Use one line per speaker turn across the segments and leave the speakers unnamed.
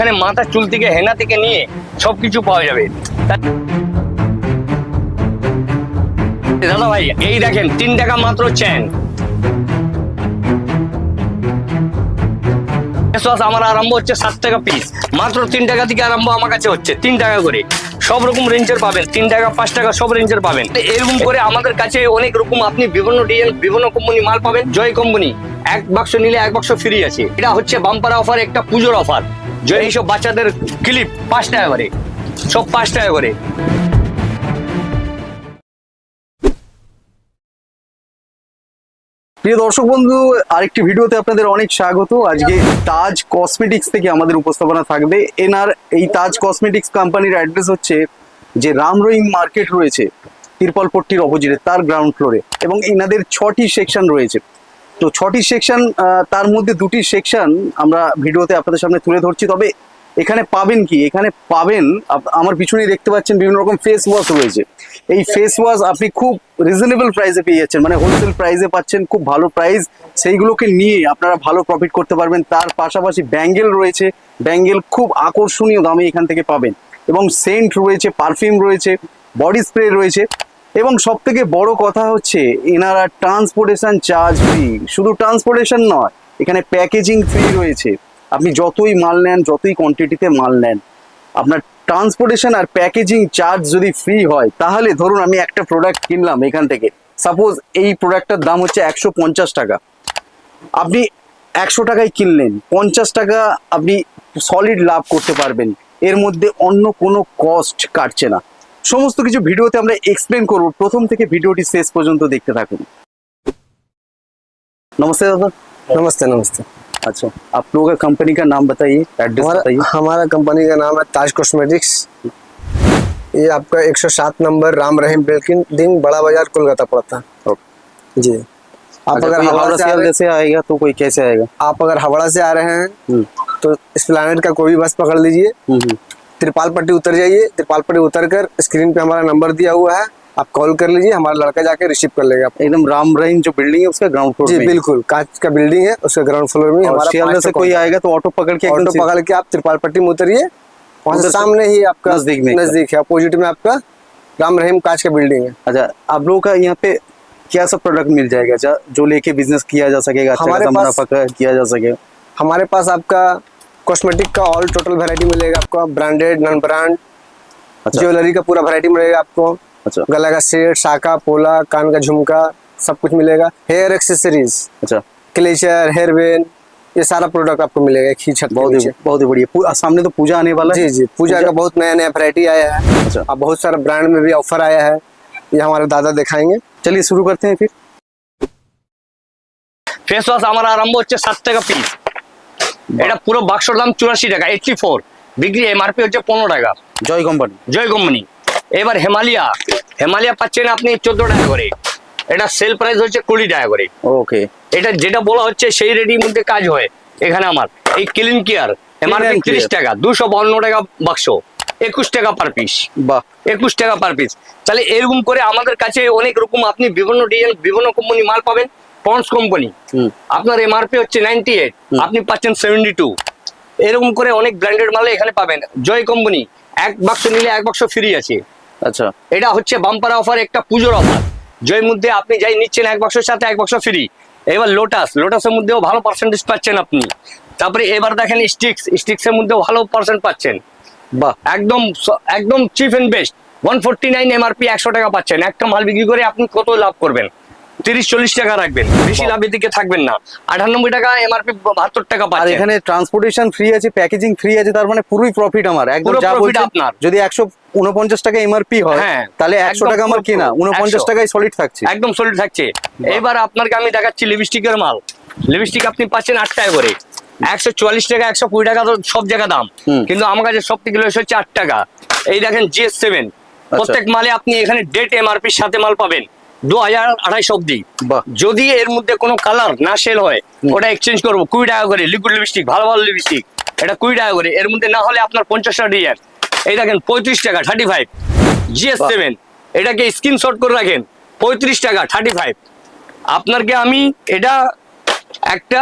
এখানে মাথা চুল থেকে হেনা থেকে নিয়ে সবকিছু পাওয়া যাবে। দাদা ভাই, এই দেখেন, তিন টাকা মাত্র ফেসওয়াশ আমার আরম্ভ হচ্ছে সাত টাকা পিস মাত্র তিন টাকা থেকে আরম্ভ আমার কাছে হচ্ছে, তিন টাকা করে। সব রকম রেঞ্জের পাবেন, তিন টাকা, পাঁচ টাকা, সব রেঞ্জের পাবেন। এরকম করে আমাদের কাছে অনেক রকম আপনি বিভিন্ন ডিজাইন বিভিন্ন কোম্পানি মাল পাবেন, জয় কোম্পানি এক বাক্স নিলে এক বাক্স ফ্রি আছে। এটা হচ্ছে বাম্পার অফার একটা পুজোর অফার জয় এইসব বাচ্চাদের ক্লিপ পাঁচ টাকা করে, সব পাঁচ টাকা করে।
প্রিয় দর্শক বন্ধু, আরেকটি ভিডিওতে আপনাদের অনেক স্বাগত। আজকে তাজ কসমেটিক্স থেকে আমাদের উপস্থাপনা থাকবে। এনার এই তাজ কসমেটিক্স কোম্পানির অ্যাড্রেস হচ্ছে যে রামরহিম মার্কেট রয়েছে তিরপলপট্টির অপোজিটে, তার গ্রাউন্ড ফ্লোরে এবং এনাদের ছটি সেকশন রয়েছে। তো ছটি সেকশন তার মধ্যে দুটি সেকশন আমরা ভিডিওতে আপনাদের সামনে তুলে ধরছি। তবে এখানে পাবেন কি? এখানে পাবেন আমার পিছনেই দেখতে পাচ্ছেন বিভিন্ন রকম ফেস ওয়াশ রয়েছে। এই ফেস ওয়াশ আপনি খুব রিজনেবল প্রাইসে পেয়ে যাচ্ছেন। মানে হোলসেল প্রাইসে পাচ্ছেন খুব ভালো প্রাইস সেইগুলোকে নিয়ে আপনারা ভালো প্রফিট করতে পারবেন। তার পাশাপাশি ব্যাঙ্গেল রয়েছে। ব্যাঙ্গেল খুব আকর্ষণীয় দামে এখান থেকে পাবেন। এবং সেন্ট রয়েছে পারফিউম রয়েছে বডি স্প্রে রয়েছে। এবং সব থেকে বড় কথা হচ্ছে এনারা ট্রান্সপোর্টেশন চার্জ ফ্রি শুধু ট্রান্সপোর্টেশন নয়, এখানে প্যাকেজিং ফ্রি রয়েছে। আপনি যতই মাল নেন, যতই কোয়ান্টিটিতে মাল নেন, আপনার ট্রান্সপোর্টেশন আর প্যাকেজিং চার্জ যদি ফ্রি হয়, তাহলে ধরুন আমি একটা প্রোডাক্ট কিনলাম এখান থেকে। সাপোজ এই প্রোডাক্টটার দাম হচ্ছে একশো পঞ্চাশ টাকা। আপনি একশো টাকায় কিনলেন, পঞ্চাশ টাকা আপনি সলিড লাভ করতে পারবেন। এর মধ্যে অন্য কোনো কস্ট কাটছে না। সমস্ত কিছু ভিডিওতে আমরা এক্সপ্লেন করব প্রথম থেকে ভিডিওটি শেষ পর্যন্ত দেখতে থাকুন नमस्ते दादा
नमस्ते नमस्ते
अच्छा आप लोगों का कंपनी का नाम बताइए एड्रेस
हमारा
बताइए
हमारा कंपनी का नाम है ताज कॉस्मेटिक्स ये आपका 107 नंबर राम रहीम बिल्डिंग बड़ा बाजार कोलकाता पड़ता है जी आप
अच्छा,
अगर
कोई
हावड़ा
हावड़ा
से आ
से
रहे
जैसे आएगा तो कोई कैसे आएगा
आप अगर हावड़ा से आ रहे हैं
हम्म,
तो इस प्लानट का कोई भी बस पकड़ लीजिए
हम्म, हम्म।
त्रिपाल पट्टी उतर जाइए त्रिपाल पट्टी उतर कर स्क्रीन पे हमारा नंबर दिया हुआ है आप कॉल कर लीजिए हमारा लड़का जाके रिसीव कर लेगा।
एकदम राम रहीम जो बिल्डिंग है उसका ग्राउंड फ्लोर
जी बिल्कुल कांच का बिल्डिंग है उसके ग्राउंड फ्लोर में हमारा
से कोई आएगा तो ऑटो पकड़ के
ऑटो पकड़ के आप त्रिपाल पट्टी में उतरिए वहाँ से
से
सामने ही आपका
नज़दीक में
नज़दीक है अपोजिट में आपका राम रहीम कांच का बिल्डिंग है।
अच्छा आप लोगों का यहाँ पे क्या सब प्रोडक्ट मिल जाएगा? जा, जो लेके बिज़नेस किया जा सकेगा अच्छा
हमारे पास-
किया जा सके।
हमारे पास आपका कॉस्मेटिक का ऑल टोटल वेरायटी मिलेगा आपको ब्रांडेड नॉन ब्रांड
अच्छा।
ज्वेलरी का पूरा वेरायटी मिलेगा आपको।
अच्छा।
गला का सेट शाखा पोला कान का झुमका सब कुछ मिलेगा। हेयर एक्सेसरीज
अच्छा।
क्लेचर हेयर बैंड ये सारा प्रोडक्ट आपको मिलेगा एक ही छत
बहुत ही बहुत ही बढ़िया। सामने तो पूजा आने वाला
जी जी। पूजा, का बहुत नया नया वेरायटी आया है।
अच्छा।
अब बहुत सारा ब्रांड में भी ऑफ़र आया है। ये हमारे दादा दिखाएँगे।
चलिए शुरू करते हैं फिर।
फेस वॉश हमारा आरंभ हो है सत्य का पीस। এটা পুরো বাক্সর দাম চুরাশি টাকা এইটটি ফোর বিক্রি এমআরপি হচ্ছে পনেরো টাকা।
জয় কোম্পানি।
জয় কোম্পানি। এবার হেমালিয়া। হেমালিয়া পাচ্ছেন আপনি চোদ্দ টাকা করে। এটা সেল প্রাইস হচ্ছে কুড়ি টাকা করে।
ওকে।
এটা যেটা বলা হচ্ছে সেই রেডির মধ্যে কাজ হয় এখানে আমার। এই ক্লিন কেয়ার এমআরপি তিরিশ। টাকা দুশো বান্ন টাকা বাক্স একুশ টাকা পার পিস
বাহ।
একুশ টাকা পার পিস তাহলে এরকম করে আমাদের কাছে অনেক রকম আপনি বিভিন্ন ডিজাইন বিভিন্ন কোম্পানি মাল পাবেন। পন্স কোম্পানি আপনার এমআরপি হচ্ছে নাইনটি এইট আপনি পাচ্ছেন সেভেন্টি টু এরকম করে অনেক ব্র্যান্ডেড মাল এখানে পাবেন। জয় কোম্পানি এক বাক্স নিলে এক বাক্স ফ্রি আছে।
আচ্ছা।
এটা হচ্ছে বাম্পার অফার একটা পুজোর অফার জয়ের মধ্যে আপনি যাই নিচ্ছেন এক বাক্সের সাথে এক বাক্স ফ্রি এবার লোটাস লোটাসের মধ্যেও ভালো পার্সেন্টেজ পাচ্ছেন আপনি। তারপরে এবার দেখেন স্টিক্স স্টিক্সের মধ্যেও ভালো পার্সেন্ট পাচ্ছেন।
বাহ
একদম একদম cheap and best one forty nine MRP একশো টাকা পাচ্ছেন। একটা মাল বিক্রি করে আপনি কত লাভ করবেন? তিরিশ চল্লিশ টাকা রাখবেন। বেশি লাভের দিকে থাকবেন না। আটানব্বই টাকা এমআরপি বাহাত্তর টাকা
আর এখানে ট্রান্সপোর্টেশন ফ্রি আছে প্যাকেজিং ফ্রি আছে তার মানে পুরোই প্রফিট আমার। একদম যা বলছেন
আপনার।
যদি একশো উনপঞ্চাশ টাকা এমআরপি হয়
হ্যাঁ,
তাহলে একশো টাকা আমার কেনা। উনপঞ্চাশ টাকায় সলিড থাকছে।
একদম সলিড থাকছে। এবার আপনাকে আমি দেখাচ্ছি লিপস্টিকের মাল। লিপস্টিক আপনি পাচ্ছেন আট টাকা করে। একশো চুয়াল্লিশ টাকা একশো কুড়ি টাকা তো সব জায়গা দাম। কিন্তু আমার কাছে সব থেকে লস হচ্ছে আট টাকা। এই দেখেন জিএস সেভেন প্রত্যেক মালে আপনি এখানে ডেট এমআরপির সাথে মাল পাবেন। দু হাজার আড়াইশ অব্দি যদি এর মধ্যে কোনো কালার না সেল হয় ওটা এক্সচেঞ্জ করব। কুড়ি টাকা করে লিকুইড লিপস্টিক ভালো ভালো লিপস্টিক এটা কুড়ি টাকা করে। এর মধ্যে না হলে আপনার পঞ্চাশ টাকা ডিজাইন এই দেখেন পঁয়ত্রিশ টাকা থার্টি ফাইভ জিএস সেভেন এটাকে স্ক্রিনশট করে রাখেন। পঁয়ত্রিশ টাকা থার্টি ফাইভ আপনাকে আমি এটা একটা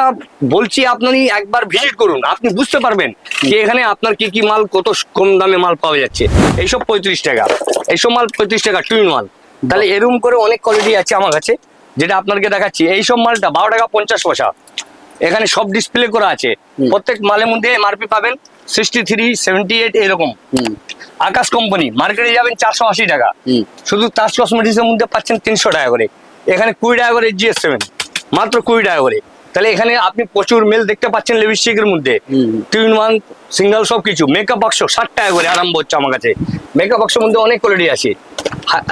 বলছি আপনি একবার ভিজিট করুন। আপনি বুঝতে পারবেন যে এখানে আপনার কি কি মাল কত কম দামে মাল পাওয়া যাচ্ছে। এইসব পঁয়ত্রিশ টাকা। এইসব মাল পঁয়ত্রিশ টাকা টুইন মাল। তাহলে এরম করে অনেক কোয়ালিটি আছে আমার কাছে যেটা আপনাকে দেখাচ্ছি। এই সব মালটা বারো টাকা পঞ্চাশ পয়সা। এখানে সব ডিসপ্লে করা আছে। প্রত্যেক মালের মধ্যে এমআরপি পাবেন সিক্সটি থ্রি সেভেন্টি এইট এরকম। আকাশ কোম্পানি মার্কেটে যাবেন চারশো আশি টাকা।
শুধু
শুধু তাজ কসমেটিক্সের মধ্যে পাচ্ছেন তিনশো টাকা করে। এখানে কুড়ি টাকা করে জিএস সেভেন মাত্র কুড়ি টাকা করে। তাহলে এখানে আপনি প্রচুর মেল দেখতে পাচ্ছেন লিপস্টিকের মধ্যে। টুইন ওয়ান সিঙ্গেল সব কিছু মেকআপ বাক্স ষাট টাকা করে আরম্ভ হচ্ছে আমার কাছে। মেকআপ বাক্সের মধ্যে অনেক কোয়ালিটি আছে।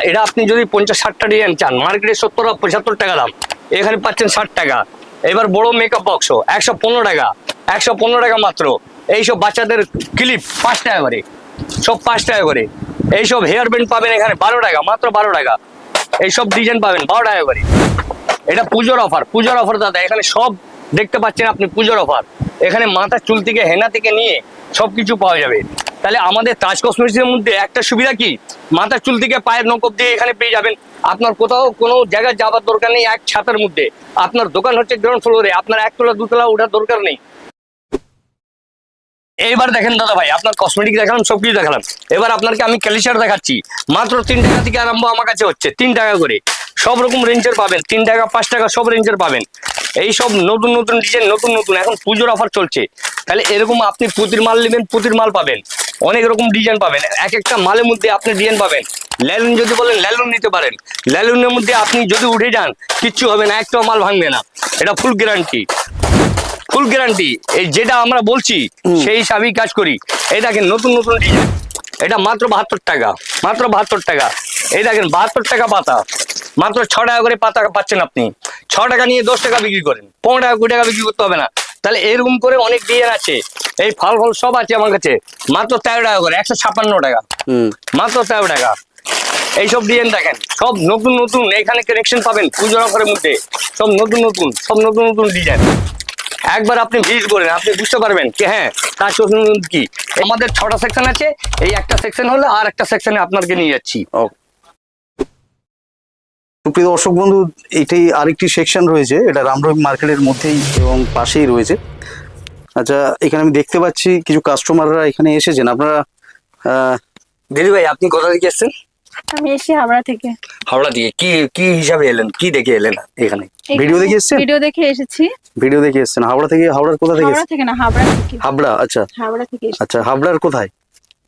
এটা আপনি যদি পঞ্চাশ ষাটটা ডিজাইন চান মার্কেটে সত্তর পঁচাত্তর টাকা দাম। এখানে পাচ্ছেন ষাট টাকা। এবার বড় মেকআপ বক্স একশো পনেরো টাকা। একশো পনেরো টাকা মাত্র। এইসব বাচ্চাদের ক্লিপ পাঁচ টাকা করে। সব পাঁচ টাকা করে। এইসব হেয়ার ব্যান্ড পাবেন এখানে বারো টাকা মাত্র বারো টাকা। এইসব ডিজাইন পাবেন বারো টাকা করে। এটা পুজোর অফার পুজোর অফার দাদা, এখানে সব দেখতে পাচ্ছেন আপনি পুজোর অফার এখানে মাথার চুল থেকে হেনা থেকে নিয়ে সবকিছু পাওয়া যাবে। তাহলে আমাদের তাজ কসমেটিক্সের মধ্যে একটা সুবিধা কি? মাথার চুল থেকে পায়ের নকব দিয়ে এখানে পেয়ে যাবেন। আপনার কোথাও কোনো জায়গায় যাওয়ার দরকার নেই এক ছাতার মধ্যে। আপনার দোকান হচ্ছে গ্রাউন্ড ফ্লোরে আপনার একতলা দুতলা ওঠার দরকার নেই। এইবার দেখেন দাদা ভাই, আপনার কসমেটিক দেখালাম, সবকিছু দেখালাম। এবার আপনাকে আমি ক্যালিচার দেখাচ্ছি। মাত্র তিন টাকা থেকে আরম্ভ আমার কাছে হচ্ছে, তিন টাকা করে। সব রকম রেঞ্জের পাবেন। তিন টাকা পাঁচ টাকা সব রেঞ্জের পাবেন। এই সব নতুন নতুন ডিজাইন নতুন নতুন। এখন পুজোর অফার চলছে। তাহলে এরকম আপনি পুতির মাল নেবেন পুতির মাল পাবেন। অনেক রকম ডিজাইন পাবেন। এক একটা মালের মধ্যে আপনি ডিজাইন পাবেন। ল্যালুন যদি বলেন ল্যালুন নিতে পারেন। ল্যালুনের মধ্যে আপনি যদি উঠে যান কিচ্ছু হবে না একটাও মাল ভাঙবে না। এটা ফুল গ্যারান্টি ফুল গ্যারান্টি এই যেটা আমরা বলছি সেই হিসাবেই কাজ করি। এই দেখেন নতুন নতুন ডিজাইন এটা মাত্র বাহাত্তর টাকা। মাত্র বাহাত্তর টাকা। এই দেখেন বাহাত্তর টাকা পাতা। মাত্র ছ টাকা করে পাতা পাচ্ছেন আপনি। ছ টাকা নিয়ে দশ টাকা বিক্রি করেন। পনেরো টাকা কুড়ি টাকা বিক্রি করতে হবে না। তাহলে এরকম করে অনেক ডিজাইন আছে। এই ফল ফল সব আছে আমার কাছে। মাত্র তেরো টাকা করে একশো ছাপ্পান্ন টাকা।
হুম।
মাত্র তেরো টাকা। এইসব ডিজাইন দেখেন সব নতুন নতুন এখানে কানেকশন পাবেন পুজোর অফারের মধ্যে। সব নতুন নতুন সব নতুন নতুন ডিজাইন। একবার আপনি ভিজিট করেন আপনি বুঝতে পারবেন কি হ্যাঁ তার কি। আমাদের ছটা সেকশন আছে এই একটা সেকশন হলে আর একটা সেকশনে আপনাকে নিয়ে যাচ্ছি।
ওকে সুপ্রিয় দর্শক বন্ধু এটাই আরেকটি সেকশন রয়েছে এটা রামরহিম মার্কেটের মধ্যেই এবং পাশেই রয়েছে। আচ্ছা এখানে আমি দেখতে পাচ্ছি কিছু কাস্টমাররা এখানে এসেছেন। আপনারা
দিদি ভাই আপনি কোথা থেকে এসেছেন?
আমি এসে হাওড়া থেকে।
হাওড়া দিয়ে কি কি হিসাবে এলেন? কি দেখে এলেন এখানে?
ভিডিও দেখে এসেছেন?
ভিডিও দেখে এসেছি।
ভিডিও দেখে এসেছেন। হাওড়া থেকে হাওড়ার কোথা থেকে
হাওড়া? থেকে না হাবড়া থেকে।
হাবড়া আচ্ছা।
হাওড়া থেকে
আচ্ছা হাবড়ার কোথায়?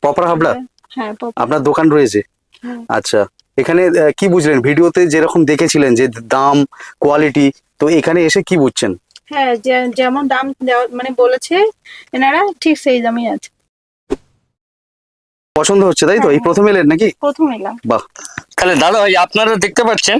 প্রপার হাবড়া?
হ্যাঁ
আপনার দোকান রয়েছে?
হ্যাঁ।
আচ্ছা। এখানে কি বুঝলেন? ভিডিওতে যেরকম দেখেছিলেন যে দাম কোয়ালিটি তো এখানে এসে কি বুঝছেন?
হ্যাঁ যেমন দাম মানে বলেছে এনারা ঠিক সেই দামই আছে।
পছন্দ হচ্ছে তাই তো? এই
হ্যাঁ।
প্রথম এলেন নাকি?
প্রথম এলাম।
বাহ।
তাহলে দাদা ভাই আপনারা দেখতে পাচ্ছেন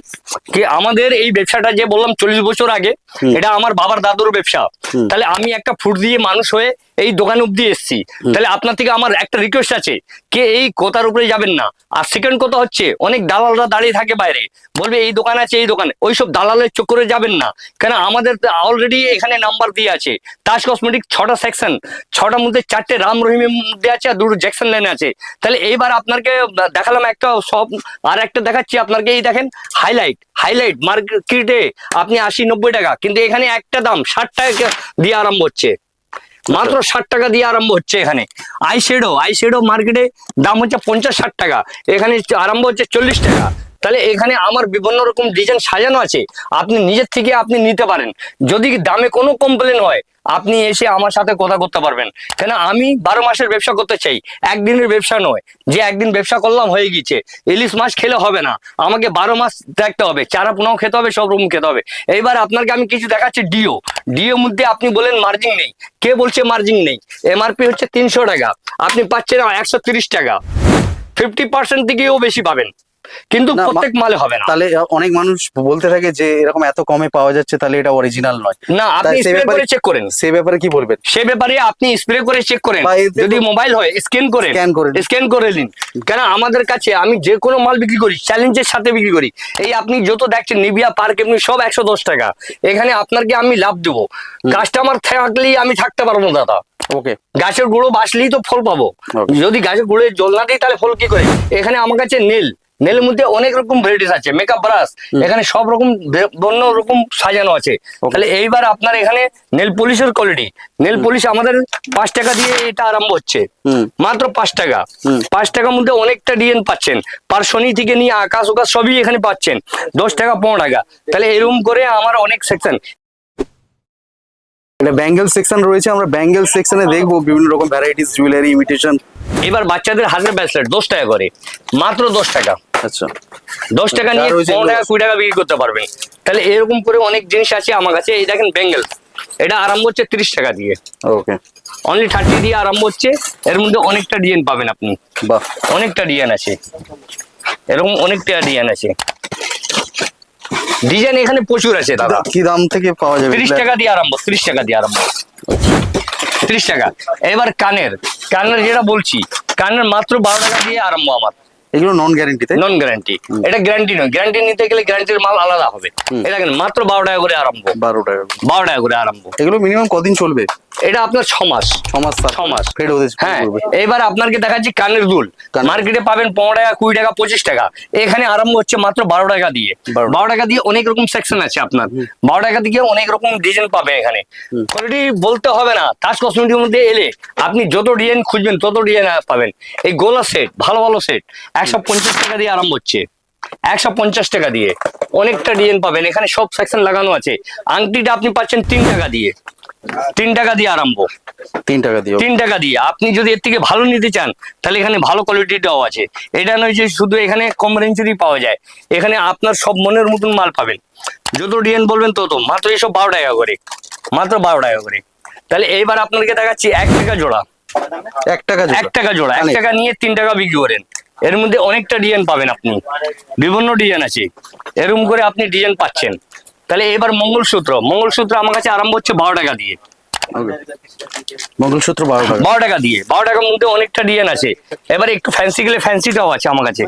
কি আমাদের এই ব্যবসাটা যে বললাম চল্লিশ বছর আগে এটা আমার বাবার দাদুর ব্যবসা। তাহলে আমি একটা ফুট দিয়ে মানুষ হয়ে এই দোকান অব্দি এসেছি। তাহলে আপনার থেকে আমার একটা রিকোয়েস্ট আছে কে এই কথার উপরে যাবেন না। আর সেকেন্ড কথা হচ্ছে অনেক দালালরা দাঁড়িয়ে থাকে বাইরে। বলবে এই দোকান আছে এই দোকানে। ওইসব দালালের চক্করে যাবেন না। কেন আমাদের অলরেডি এখানে নাম্বার দিয়ে আছে। তাজ কসমেটিক ছটা সেকশন ছটার মধ্যে চারটে রাম রহিমের মধ্যে আছে আর দুটো জ্যাকসন লাইনে আছে। তাহলে এইবার আপনাকে দেখালাম একটা সব আর একটা দেখাচ্ছি আপনাকে এই দেখেন হাইলাইট হাইলাইট মার্কেটে আপনি আশি নব্বই টাকা কিন্তু এখানে একটা দাম ষাট টাকা দিয়ে আরম্ভ হচ্ছে। মাত্র ষাট টাকা দিয়ে আরম্ভ হচ্ছে এখানে। আই শেডো আই শেডো মার্কেটে দাম হচ্ছে পঞ্চাশ ষাট টাকা এখানে আরম্ভ হচ্ছে চল্লিশ টাকা। তাহলে এখানে আমার বিভিন্ন রকম ডিজাইন সাজানো আছে, আপনি নিজের থেকে আপনি নিতে পারেন। যদি দামে কোনো কমপ্লেন হয়, আপনি এসে আমার সাথে কথা করতে পারবেন। কেন আমি বারো মাসের ব্যবসা করতে চাই, একদিনের ব্যবসা নয়। যে একদিন ব্যবসা করলাম, হয়ে গেছে ইলিশ মাছ খেলে হবে না। আমাকে বারো মাস দেখতে হবে, চারা পোনাও খেতে হবে, সব রকম খেতে হবে। এইবার আপনাকে আমি কিছু দেখাচ্ছি ডিও ডিও মধ্যে আপনি বলেন মার্জিন নেই। কে বলছে মার্জিন নেই? এমআরপি হচ্ছে তিনশো টাকা। আপনি পাচ্ছেন একশো টাকা। ফিফটি পার্সেন্ট থেকেও বেশি পাবেন। কিন্তু প্রত্যেক মালে হবে না।
তাহলে অনেক মানুষ বলতে থাকে যে এরকম এত কমে পাওয়া যাচ্ছে তাহলে এটা অরিজিনাল নয়।
না আপনি স্প্রে করে চেক করেন।
সে ব্যাপারে কি বলবেন?
সে ব্যাপারে আপনি স্প্রে করে চেক করেন। যদি মোবাইল হয় স্ক্যান করে
স্ক্যান করে।
স্ক্যান করে নিন। কেন আমাদের কাছে আমি যে কোনো মাল বিক্রি করি চ্যালেঞ্জের সাথে বিক্রি করি। এই আপনি যত দেখছেন নিবিয়া পার্ক এমনি সব একশো দশ টাকা। এখানে আপনাকে আমি লাভ দেবো। কাস্টমার থাকলেই আমি থাকতে পারব না দাদা।
ওকে
গাছের গুঁড়ো বাসলেই তো ফল পাবো। যদি গাছের গুঁড়ো জল না দিই তাহলে ফল কি করে? এখানে আমার কাছে নেল। নেলের মধ্যে অনেক রকম ভ্যারাইটিস আছে মেকআপ ব্রাশ এখানে সব রকম অন্য রকম সাজানো আছে। তাহলে এইবার আপনার এখানে নেল পলিশের কোয়ালিটি নেল পলিশ আমাদের পাঁচ টাকা দিয়ে এটা আরম্ভ হচ্ছে। মাত্র পাঁচ টাকা। পাঁচ টাকার মধ্যে অনেকটা ডিজাইন পাচ্ছেন। পার্সনি থেকে নিয়ে আকাশ উকাশ সবই এখানে পাচ্ছেন। দশ টাকা পনেরো টাকা। তাহলে এরকম করে আমার অনেক সেকশন
এটা ব্যাঙ্গেল সেকশন রয়েছে আমরা ব্যাঙ্গেল সেকশনে দেখব বিভিন্ন রকম ভ্যারাইটিস জুয়েলারি ইমিটেশন
এবার বাচ্চাদের হাতের ব্যাসলেট দশ টাকা করে। মাত্র দশ টাকা।
আচ্ছা।
দশ টাকা নিয়ে
যা
পনেরো টাকা কুড়ি টাকা বিক্রি করতে পারবেন তাহলে এরকম করে অনেক জিনিস আছে আমার কাছে। এই দেখেন বেঙ্গল। এটা আরম্ভ হচ্ছে তিরিশ টাকা দিয়ে।
ওকে
অনলি থার্টি দিয়ে আরম্ভ হচ্ছে। এর মধ্যে অনেকটা ডিজাইন পাবেন আপনি।
বাহ।
অনেকটা ডিজাইন আছে। এরকম অনেকটা ডিজাইন আছে। ডিজাইন এখানে প্রচুর আছে দাদা।
কি দাম থেকে পাওয়া যাবে?
তিরিশ টাকা দিয়ে আরম্ভ তিরিশ টাকা দিয়ে আরম্ভ। তিরিশ টাকা। এবার কানের। কানের যেটা বলছি কানের মাত্র বারো টাকা দিয়ে আরম্ভ আমার।
এগুলো নন গ্যারেন্টিতে
নন গ্যারান্টি এটা গ্যারান্টি নয়। গ্যারান্টি নিতে গেলে গ্যারান্টির মাল আলাদা হবে। এটা মাত্র বারো টাকা করে আরম্ভ।
বারো টাকা
বারো টাকা করে আরম্ভ।
এগুলো মিনিমাম কদিন চলবে?
এটা আপনার ছ মাস।
ছ মাস
ছ মাস।
ফেড হতে শুরু
হ্যাঁ এবার আপনাকে দেখাচ্ছি কানের দুল। মার্কেটে পাবেন পনেরো টাকা কুড়ি টাকা পঁচিশ টাকা। এখানে আরম্ভ হচ্ছে মাত্র বারো টাকা দিয়ে।
বারো টাকা।
দিয়ে অনেক রকম সেকশন আছে আপনার। বারো টাকা দিয়ে অনেক রকম ডিজাইন পাবেন এখানে। কোয়ালিটি বলতে হবে না। তাজ কসমেটিকের মধ্যে এলে আপনি যত ডিজাইন খুঁজবেন তত ডিজাইন পাবেন। এই গোলা সেট ভালো ভালো সেট একশো পঞ্চাশ টাকা দিয়ে আরম্ভ হচ্ছে। একশো পঞ্চাশ টাকা দিয়ে। অনেকটা ডিজাইন পাবেন। এখানে সব সেকশন লাগানো আছে। আংটিটা আপনি পাচ্ছেন তিন টাকা দিয়ে। তিন টাকা দিয়ে আরম্ভ।
তিন টাকা দিয়ে
তিন টাকা দিয়ে। আপনি যদি এর থেকে ভালো নিতে চান তাহলে এখানে ভালো কোয়ালিটিটাও আছে। এটা নয় যে শুধু এখানে কম রেঞ্জেরই পাওয়া যায়। এখানে আপনার সব মনের মতন মাল পাবেন। যত ডিজাইন বলবেন তত। মাত্র এসব বারো টাকা করে। মাত্র বারো টাকা করে। তাহলে এইবার আপনাকে দেখাচ্ছি এক টাকা জোড়া।
এক টাকা
এক টাকা জোড়া। এক টাকা নিয়ে তিন টাকা বিক্রি করেন। এর মধ্যে অনেকটা ডিজাইন পাবেন আপনি। বিভিন্ন ডিজাইন আছে। এরকম করে আপনি ডিজাইন পাচ্ছেন। তাহলে এবার মঙ্গলসূত্র। মঙ্গলসূত্র আমার কাছে আরম্ভ হচ্ছে বারো টাকা দিয়ে।
মঙ্গলসূত্র বারো টাকা।
বারো টাকা দিয়ে। বারো টাকার মধ্যে অনেকটা ডিজাইন আছে। এবার একটু ফ্যান্সি গেলে ফ্যান্সিটাও আছে আমার কাছে।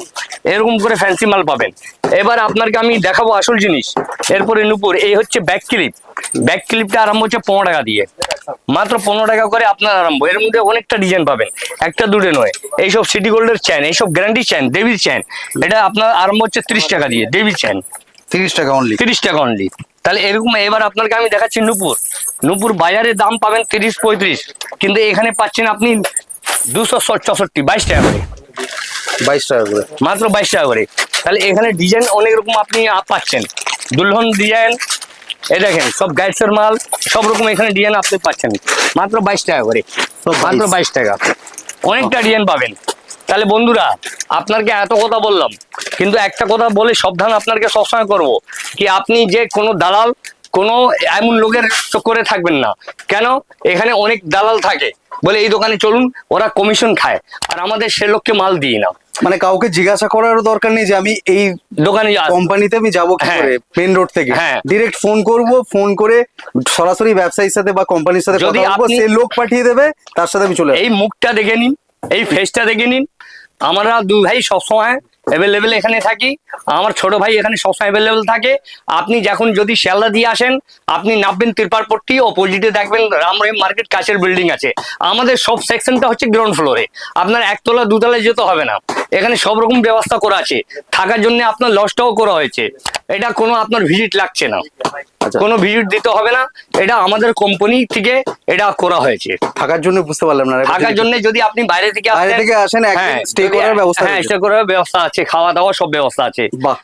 এরকম করে ফ্যান্সি মাল পাবেন। এবার আপনাকে আমি দেখাবো আসল জিনিস। এরপরে নুপুর এই হচ্ছে ব্যাক ক্লিপ ব্যাক ক্লিপটা আরম্ভ হচ্ছে পনেরো টাকা দিয়ে। মাত্র পনেরো টাকা করে আপনার আরম্ভ। এর মধ্যে অনেকটা ডিজাইন পাবেন। একটা দুটো নয়। এইসব সিটি গোল্ডের চেন এইসব গ্যারান্টি চেন দেবীর চেন এটা আপনার আরম্ভ হচ্ছে ত্রিশ টাকা দিয়ে দেবীর চেন
তিরিশ টাকা অনলি
তিরিশ টাকা অনলি তাহলে এরকম এবার আপনাকে আমি দেখাচ্ছি নুপুর। নুপুর বাজারে দাম পাবেন তিরিশ পঁয়ত্রিশ। কিন্তু এখানে পাচ্ছেন আপনি দুশো চৌষট্টি বাইশ টাকা করে।
বাইশ টাকা করে।
মাত্র বাইশ টাকা করে। তাহলে এখানে ডিজাইন অনেক রকম আপনি পাচ্ছেন। দুলহন ডিজাইন এই দেখেন সব গাইডসের মাল সব রকম এখানে ডিজাইন আপনি পাচ্ছেন। মাত্র বাইশ টাকা করে।
সব
মাত্র
22
বাইশ টাকা। অনেকটা ডিজাইন পাবেন। তাহলে বন্ধুরা আপনাকে এত কথা বললাম কিন্তু একটা কথা বলে সাবধান আপনাকে সবসময় করব কি আপনি যে কোনো দালাল কোনো এমন লোকের করে থাকবেন না। কেন? এখানে অনেক দালাল থাকে বলে এই দোকানে চলুন ওরা কমিশন খায় আর আমাদের সে লোককে মাল দিই না।
মানে কাউকে জিজ্ঞাসা করারও দরকার নেই যে আমি এই
দোকানে
কোম্পানিতে আমি যাব
হ্যাঁ।
মেন রোড থেকে।
হ্যাঁ।
ডিরেক্ট ফোন করব ফোন করে সরাসরি ব্যবসায়ীর সাথে বা কোম্পানির সাথে
যদি আপনি-
লোক পাঠিয়ে দেবে তার সাথে আমি চলে
এই মুখটা দেখে নিন এই ফেসটা দেখে নিন আমরা দু ভাই সবসময় অ্যাভেলেবেল এখানে থাকি। আমার ছোট ভাই এখানে সবসময় অ্যাভেলেবেল থাকে। আপনি যখন যদি শিয়ালদা দিয়ে আসেন, আপনি নামবেন তিরপারপট্টি অপোজিটে দেখবেন রাম রহিম মার্কেট কাছের বিল্ডিং আছে। আমাদের সব সেকশনটা হচ্ছে গ্রাউন্ড ফ্লোরে আপনার একতলা দুতলায় যেতে হবে না। এখানে সব রকম ব্যবস্থা করা আছে। থাকার জন্য আপনার লসটাও করা হয়েছে। এটা কোনো আপনার ভিজিট লাগছে না। কোনো ভিজিট দিতে হবে না। এটা আমাদের কোম্পানি থেকে এটা করা হয়েছে।
থাকার জন্য বুঝতে পারলাম না।
থাকার জন্য যদি আপনি বাইরে থেকে
বাইরে থেকে আসেন
হ্যাঁ,
স্টে করার ব্যবস্থা
হ্যাঁ স্টে করার ব্যবস্থা আছে খাওয়া দাওয়া সব ব্যবস্থা আছে।
বাহ।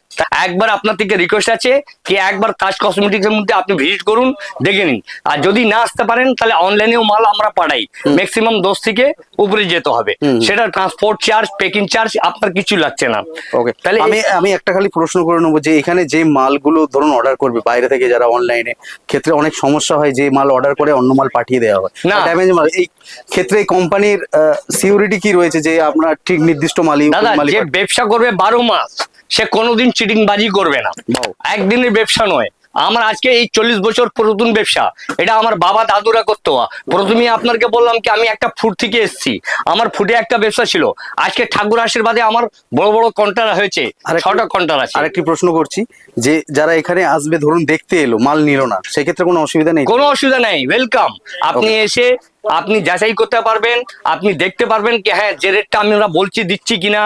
একবার আপনার থেকে রিকোয়েস্ট আছে কি একবার তাজ কসমেটিক্স এর মধ্যে আপনি ভিজিট করুন দেখে নিন। আর যদি না আসতে পারেন তাহলে অনলাইনেও মাল আমরা পাঠাই। ম্যাক্সিমাম দশ থেকে উপরে যেতে হবে। সেটা ট্রান্সপোর্ট চার্জ পেকিং চার্জ আপনার কিছু লাগছে না।
ওকে
তাহলে
আমি আমি একটা খালি প্রশ্ন করে নেব যে এখানে যে মালগুলো ধরুন অর্ডার করবে বাইরে থেকে যারা অনলাইনে ক্ষেত্রে অনেক সমস্যা হয় যে মাল অর্ডার করে অন্য মাল পাঠিয়ে দেওয়া হয়
না।
ড্যামেজ মাল এই ক্ষেত্রে কোম্পানির সিকিউরিটি কি রয়েছে যে আপনার ঠিক নির্দিষ্ট মালই
যে ব্যবসা করবে বারো মাস সে কোনোদিন চিটিং বাজি করবে না। একদিনের ব্যবসা নয় আমার আজকে এই চল্লিশ বছর প্রতুন ব্যবসা এটা আমার বাবা দাদুরা করতো। প্রথমে আপনাকে বললাম কি আমি একটা ফুট থেকে এসছি। আমার ফুটে একটা ব্যবসা ছিল। আজকে ঠাকুর আশীর্বাদে আমার বড় বড় কন্টার হয়েছে। ছটা কন্টার আছে।
আরেকটি প্রশ্ন করছি যে যারা এখানে আসবে ধরুন দেখতে এলো মাল নিল না সেক্ষেত্রে কোনো অসুবিধা নেই
কোনো অসুবিধা নেই। ওয়েলকাম আপনি এসে আপনি যাচাই করতে পারবেন আপনি দেখতে পারবেন কি হ্যাঁ যে রেটটা আমরা বলছি দিচ্ছি কিনা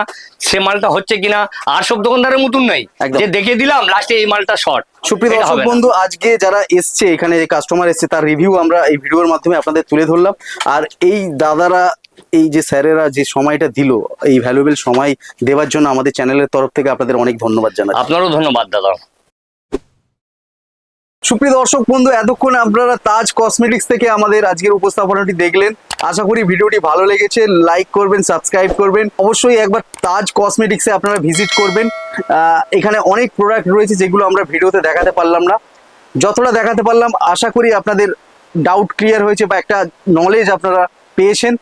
সে মালটা হচ্ছে কিনা আর সব দোকানদারের মতন নাই। যে দেখে দিলাম লাস্টে এই মালটা শর্ট
সুপ্রিয় দর্শক বন্ধু আজকে যারা এসছে এখানে যে কাস্টমার এসছে তার রিভিউ আমরা এই ভিডিওর মাধ্যমে আপনাদের তুলে ধরলাম। আর এই দাদারা এই যে স্যারেরা যে সময়টা দিল এই ভ্যালুয়েবল সময় দেওয়ার জন্য আমাদের চ্যানেলের তরফ থেকে আপনাদের অনেক ধন্যবাদ জানাই
আপনারও ধন্যবাদ দাদা।
সুপ্রিয় দর্শক বন্ধু, এতক্ষণ আপনারা তাজ কসমেটিক্স থেকে আমাদের আজকের উপস্থাপনাটি দেখলেন। আশা করি ভিডিওটি ভালো লেগেছে লাইক করবেন সাবস্ক্রাইব করবেন। অবশ্যই একবার তাজ কসমেটিক্সে আপনারা ভিজিট করবেন। এখানে অনেক প্রোডাক্ট রয়েছে যেগুলো আমরা ভিডিওতে দেখাতে পারলাম না। যতটা দেখাতে পারলাম, আশা করি আপনাদের ডাউট ক্লিয়ার হয়েছে বা একটা নলেজ আপনারা পেয়েছেন।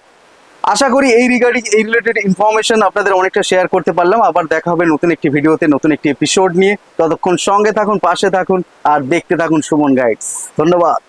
আশা করি এই রিগার্ডিং এই রিলেটেড ইনফরমেশন আপনাদের অনেকটা শেয়ার করতে পারলাম। আবার দেখা হবে নতুন একটি ভিডিওতে নতুন একটি এপিসোড নিয়ে। ততক্ষণ সঙ্গে থাকুন, পাশে থাকুন, আর দেখতে থাকুন সুমন গাইডস ধন্যবাদ।